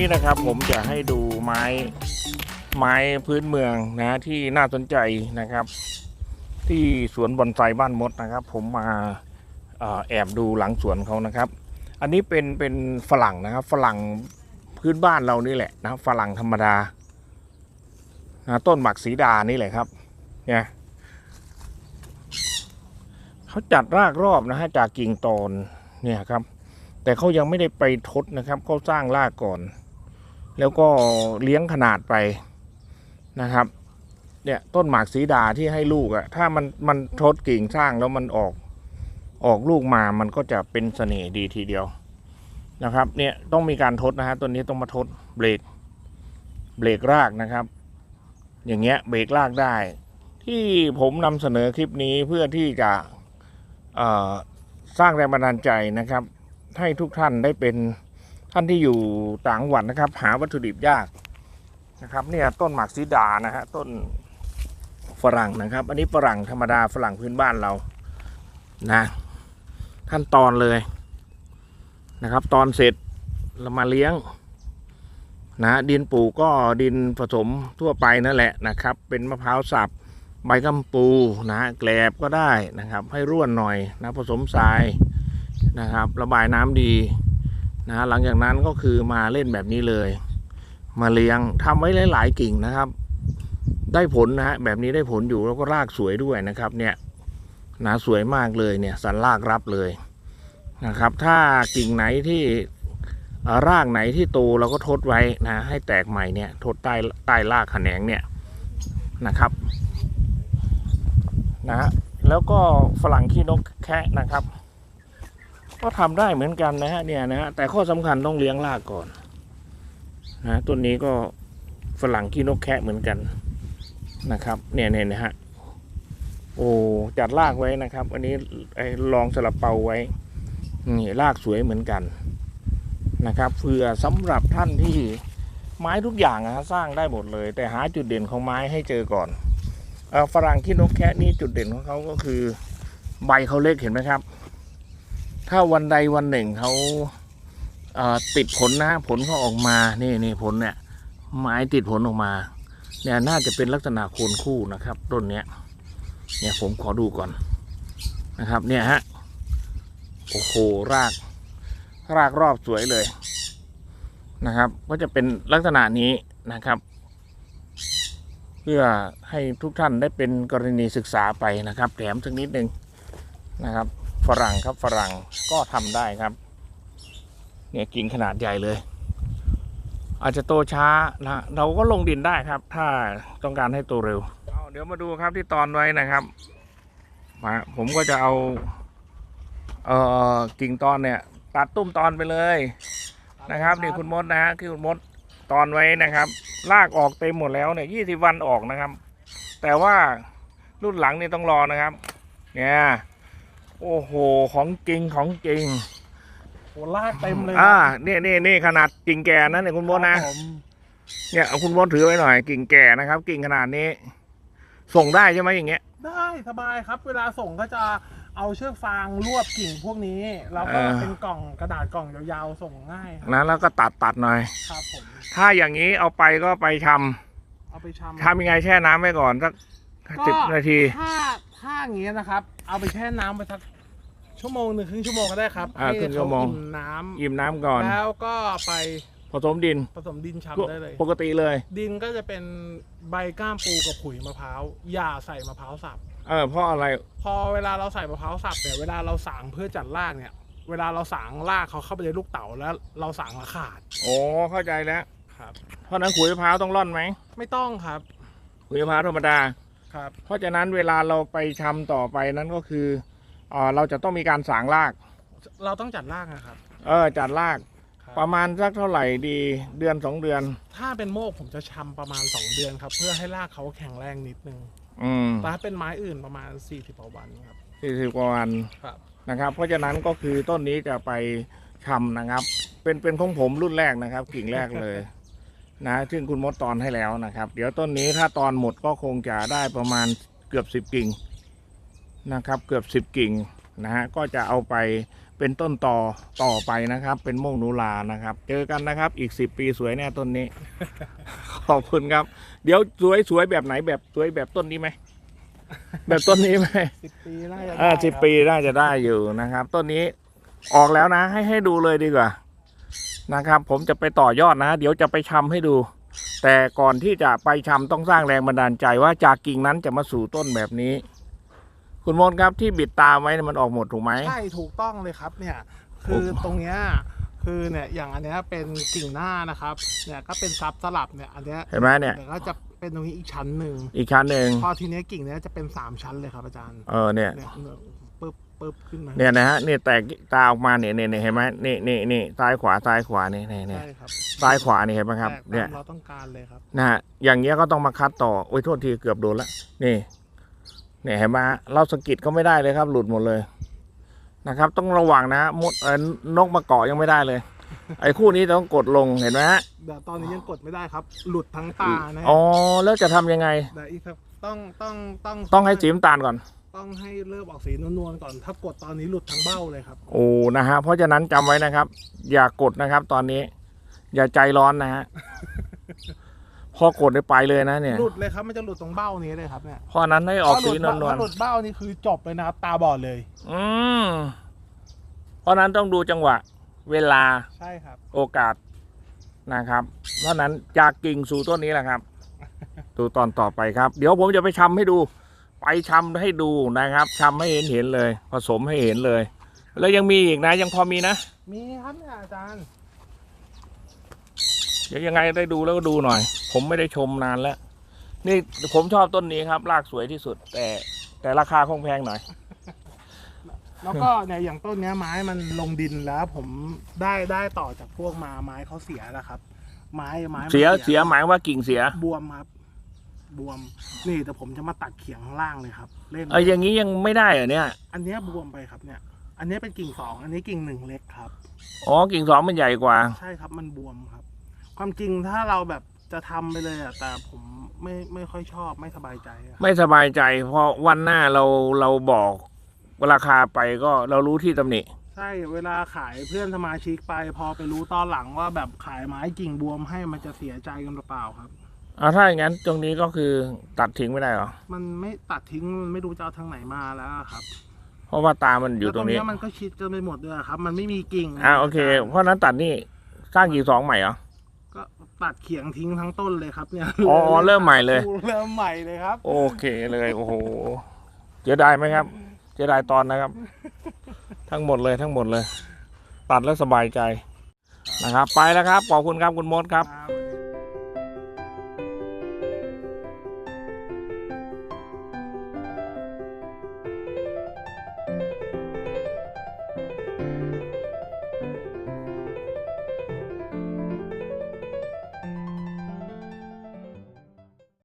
นี้นะครับผมจะให้ดูไม้ไม้พื้นเมืองนะที่น่าสนใจนะครับ ที่สวนบอนไซบ้านมดนะครับ ผมมาอแอบดูหลังสวนเขานะครับ อันนี้เป็นเป็นฝรั่งนะครับ ฝรั่งพื้นบ้านเรานี่แหละนะฝรั่งธรรมดานะต้นหมักสีดานี่แหละครับเนี่ยเขาจัดรากรอบนะฮะจากกิ่งตอนเนี่ยครับ แต่เขายังไม่ได้ไปทดนะครับเขาสร้างรากก่อน แล้วก็เลี้ยงขนาดไปนะครับ เนี่ยต้นหมากสีดาที่ให้ลูกอะถ้ามันมันทดกิ่งสร้างแล้วมันออกออกลูกมามันก็จะเป็นเสน่ห์ดีทีเดียวนะครับ เนี่ยต้องมีการทดนะฮะต้นนี้ต้องมาทดเบรกเบรกรากนะครับ อย่างเงี้ยเบรกรากได้ ที่ผมนำเสนอคลิปนี้เพื่อที่จะสร้างแรงบันดาลใจนะครับ ให้ทุกท่านได้เป็น ท่านที่อยู่ต่างหวัดนะครับ หาวัตถุดิบยากนะครับ เนี่ยต้นหมากซีดานะฮะต้นฝรั่งนะครับ อันนี้ฝรั่งธรรมดาฝรั่งพื้นบ้านเรานะขั้นตอนเลยนะครับ ตอนเสร็จเรามาเลี้ยงนะดินปลูกก็ดินผสมทั่วไปนั่นแหละนะครับ เป็นมะพร้าวสับใบกำปูนะแกลบก็ได้นะครับ ให้ร่วนหน่อยนะผสมทรายนะครับ ระบายน้ำดี นะหลังจากนั้นก็คือมาเล่นแบบนี้เลย มาเลี้ยงทำไว้หลาย ๆ กิ่งนะครับ ได้ผลนะฮะแบบนี้ได้ผลอยู่แล้วก็รากสวยด้วยนะครับ เนี่ยนะสวยมากเลยเนี่ย สันรากรับเลยนะครับ ถ้ากิ่งไหนที่รากไหนที่โตเราก็ทดไว้นะให้แตกใหม่เนี่ยทดใต้ใต้รากแขนงเนี่ยนะครับนะฮะแล้วก็ฝรั่งขี้นกแคะนะครับ ก็ทำได้เหมือนกันนะฮะเนี่ยนะฮะแต่ข้อสำคัญต้องเลี้ยงรากก่อนนะต้นนี้ก็ฝรั่งขี้นกแคะเหมือนกันนะครับ เนี่ยเนี่ยนะฮะโอ้จัดรากไว้นะครับ อันนี้ไอ้ลองสลับเปาไว้นี่รากสวยเหมือนกันนะครับเพื่อสำหรับท่านที่ไม้ทุกอย่างนะสร้างได้หมดเลย แต่หาจุดเด่นของไม้ให้เจอก่อนอฝรั่งขี้นกแคะนี่จุดเด่นของเขาก็คือ ใบเขาเล็กเห็นไหมครับ ถ้าวันใดวันหนึ่งเขาเติดผลนะผลเขาออกมานี่นี่ผลเนี่ยไม้ติดผลออกมาเนี่ยน่าจะเป็นลักษณะโคนคู่นะครับต้นเนี้ยเนี่ยผมขอดูก่อนนะครับเนี่ยฮะโอ้โหราก รากรอบสวยเลยนะครับ ก็จะเป็นลักษณะนี้นะครับ เพื่อให้ทุกท่านได้เป็นกรณีศึกษาไปนะครับ แถมสักนิดหนึ่งนะครับ ฝรั่งครับฝรั่งก็ทำได้ครับ เนี่ยกิ่งขนาดใหญ่เลย อาจจะโตช้านะเราก็ลงดินได้ครับ ถ้าต้องการให้โตเร็วเเดี๋ยวมาดูครับที่ตอนไว้นะครับมาผมก็จะเอาเอ่อกิ่งตอนเนี่ย ตัดตุ้มตอนไปเลยนะครับนี่คุณมดนะฮะคือคุณมดตอนไว้นะครับลากออกเต็มหมดแล้วเนี่ยยี่สิบวันออกนะครับ แต่ว่ารุ่นหลังนี่ต้องรอนะครับ เนี่ย โอ้โห ของจริงของจริง โหลากเต็มเลยอ่านี่นี่นี่ขนาดกิ่งแก่นะเนี่ยคุณมดนะครับผมเนี่ยเอาคุณมดถือไว้หน่อย กิ่งแก่นะครับ กิ่งขนาดนี้ ส่งได้ใช่ไหมอย่างเงี้ย ได้สบายครับ เวลาส่งก็จะเอาเชือกฟางรวบกิ่งพวกนี้ แล้วก็เออ เป็นกล่องกระดาษกล่องยาวๆส่งง่ายครับนะแล้วก็ตัดตัดหน่อย ครับผม ถ้าอย่างนี้เอาไปก็ไปชเอาไปชำำทำยังไงแช่น้ำไว้ก่อนสักสิบนาที ถ้า ถ้าอย่างนี้นะครับ เอาไปแช่น้ำไปสักชั่วโมงหนึ่งครึ่งชั่วโมงก็ได้ครับอ่าให้ครึ่งชั่วโมง เขาอิ่น้ำอิ่มน้ำก่อน แล้วก็ไปผสมดินผสมดินชำได้เลย ปกติเลย ดินก็จะเป็นใบก้ามปูกับขุยมะพร้าวอย่าใส่มะพร้าวสับ เออเพราะอะไร พอเวลาเราใส่มะพร้าวสับเนี่ยเวลาเราสางเพื่อจัดรากเนี่ย เวลาเราสางรากเขาเข้าไปในลูกเต๋าแล้วเราสางและขาดโอ้เข้าใจแล้ว ครับ เพราะฉะนั้นขุยมะพร้าวต้องร่อนไหมไม่ต้องครับ ขุยมะพร้าวธรรมดา ครับเพราะฉะนั้นเวลาเราไปชำต่อไปนั้นก็คือเออเราจะต้องมีการสางราก เราต้องจัดรากนะครับ เออจัดราก ครับ ประมาณสักเท่าไหร่ดีเดือนสองเดือน ถ้าเป็นโมกผมจะชำประมาณ 2 เดือนครับ เพื่อให้รากเขาแข็งแรงนิดนึงอืมแต่ถ้าเป็นไม้อื่นประมาณ 40กว่าวันครับ สี่สิบกว่าวันครับ นะครับ เพราะฉะนั้นก็คือต้นนี้จะไปชำนะครับ เป็นเป็นของผมรุ่นแรกนะครับ กิ่งแรกเลย นะซึ่งคุณมดตอนให้แล้วนะครับ เดี๋ยวต้นนี้ถ้าตอนหมดก็คงจะได้ประมาณเกือบสิบกิ่งนะครับ เกือบสิบกิ่งนะฮะก็จะเอาไปเป็นต้นต่อต่อไปนะครับ เป็นโมงนูลานะครับ เจอกันนะครับ อีกสิบปีสวยแน่ต้นนี้ ขอบคุณครับ เดี๋ยวสวยสวยแบบไหนแบบสวยแบบต้นนี้ไหมแบบต้นนี้ไหมสิบปีน่าจะอ่าได้สิบครับปีน่าจะได้อยู่นะครับ ต้นนี้ออกแล้วนะ ให้ให้ดูเลยดีกว่า นะครับ ผมจะไปต่อยอดนะ เดี๋ยวจะไปชำให้ดู แต่ก่อนที่จะไปชำต้องสร้างแรงบันดาลใจว่าจากกิ่งนั้นจะมาสู่ต้นแบบนี้ คุณมนต์ครับที่บิดตาไว้เนี่ยมันออกหมดถูกไหมใช่ถูกต้องเลยครับเนี่ย คือตรงเนี้ยคือเนี่ยอย่างอันเนี้ยเป็นกิ่งหน้านะครับ เนี่ยก็เป็นซับสลับเนี่ยอันเนี้ยเห็นไหมเนี่ยดี๋วก็จะเป็นตรงนี้อีกชั้นหนึ่งอีกชั้นหนึ่งพอทีเนี้ยกิ่งเนี้ยจะเป็นสามชั้นเลยครับอาจารย์เออเนี่ยเนี่ยเนี่ย ปึ๊บปึ๊บขึ้นมาเนี่ยนะฮะนี่แตกตาออกมาเนี่ยเนี่ยเนี่ยเห็นไหมนี่นี่นี่ซ้ายขวาซ้ายขวานี่นี่นี่ใช่ครับซ้ายขวานี่เห็นไหมครับแตกเนี่ยตามเราต้องการเลยครับ นะฮะอย่างเงี้ยก็ต้องมาคัดต่อโอ้ยโทษทีเกือบโดนละนี่เนี่ยเห็นไหมฮะเราสะกิดก็ไม่ได้เลยครับ หลุดหมดเลยนะครับ ต้องระวังนะมดเอ่อนกมาเกาะยังไม่ได้เลย ไอ้คู่นี้ต้องกดลงเห็นไหมฮะเดี๋ยวตอนนี้ยังกดไม่ได้ครับ หลุดทั้งตานะอ๋อแล้วจะทำยังไง เดี๋ยวอีกครับต้องต้องต้องต้องให้สีน้ำตาลก่อน ต้องให้เริ่มออกสีนวลๆก่อน ถ้ากดตอนนี้หลุดทั้งเบ้าเลยครับ โอ้นะฮะเพราะฉะนั้นจำไว้นะครับ อย่ากดนะครับ ตอนนี้ อย่าใจร้อนนะฮะพอกดได้ไปเลยนะเนี่ยหลุดเลยครับมันจะหลุดตรงเบ้านี้เลยครับเนี่ยเพราะฉะนั้นให้ออกสีนถ้าหลุดวลถ้าหลุดเบ้านี่คือจบเลยนะครับตาบอดเลย ๆอืมเพราะฉะนั้นต้องดูจังหวะ เวลาใช่ครับ โอกาสนะครับ เพราะฉะนั้นจากกิ่งสู่ต้นนี้แหละครับ ดูตอนต่อไปครับ เดี๋ยวผมจะไปชำให้ดู ไปชำให้ดูนะครับชำให้เห็นเห็นเลย ผสมให้เห็นเลย แล้วยังมีอีกนะยังพอมีนะ มีครับเนี่ยอาจารย์เดี๋ยวยังไงได้ดูแล้วก็ดูหน่อย ผมไม่ได้ชมนานแล้ว นี่ผมชอบต้นนี้ครับรากสวยที่สุด แต่แต่ราคาคงแพงหน่อย แล้วก็เนี่ยอย่างต้นเนี้ยไม้มันลงดินแล้ว ผมได้ได้ต่อจากพวกมาไม้เขาเสียแล้วครับ ไม้ไม้มันเสียเสียหมายว่ากิ่งเสียบวมครับ บวม นี่แต่ผมจะมาตัดเขียงข้างล่างเลยครับ เล่น เอออย่างนี้ยังไม่ได้เหรอเนี่ย อันเนี้ยบวมไปครับเนี่ย อันเนี้ยเป็นกิ่งสองอันนี้กิ่งหนึ่งเล็กครับ อ๋อกิ่งสองมันใหญ่กว่า ใช่ครับมันบวมครับ ความจริงถ้าเราแบบจะทำไปเลยอะแต่ผมไม่ไม่ค่อยชอบไม่สบายใจอะไม่สบายใจเพราะวันหน้าเราเราบอกราคาไปก็เรารู้ที่ตำหนิ ใช่เวลาขายเพื่อนสมาชิกไป พอไปรู้ตอนหลังว่าแบบขายไม้กิ่งบวมให้มันจะเสียใจกันเปล่าๆครับ อ่าถ้าอย่างนั้นตรงนี้ก็คือตัดทิ้งไม่ได้เหรอ มันไม่ตัดทิ้งมันไม่รู้จะเอาทางไหนมาแล้วอะครับเพราะว่าตามันอยู่แล้วตตรรงงนี้เนี้ยมันก็ชิดกันไปหมดเลยอะครับ มันไม่มีกิ่งอ่าโอเค เพราะฉะนั้นตัดนี่สร้างกิ่งสองใหม่เหรอ ก็ตัดเขียงทิ้งทั้งต้นเลยครับเนี่ยอ๋ออ๋อเริ่มใหม่เลย เริ่มใหม่เลยครับ โอเคเลยโอ้โหเสียดายไหมครับเสียดายตอนนะครับ ทั้งหมดเลยทั้งหมดเลย ตัดแล้วสบายใจนะครับ ไปแล้วครับขอบคุณครับคุณมดครับ ครับ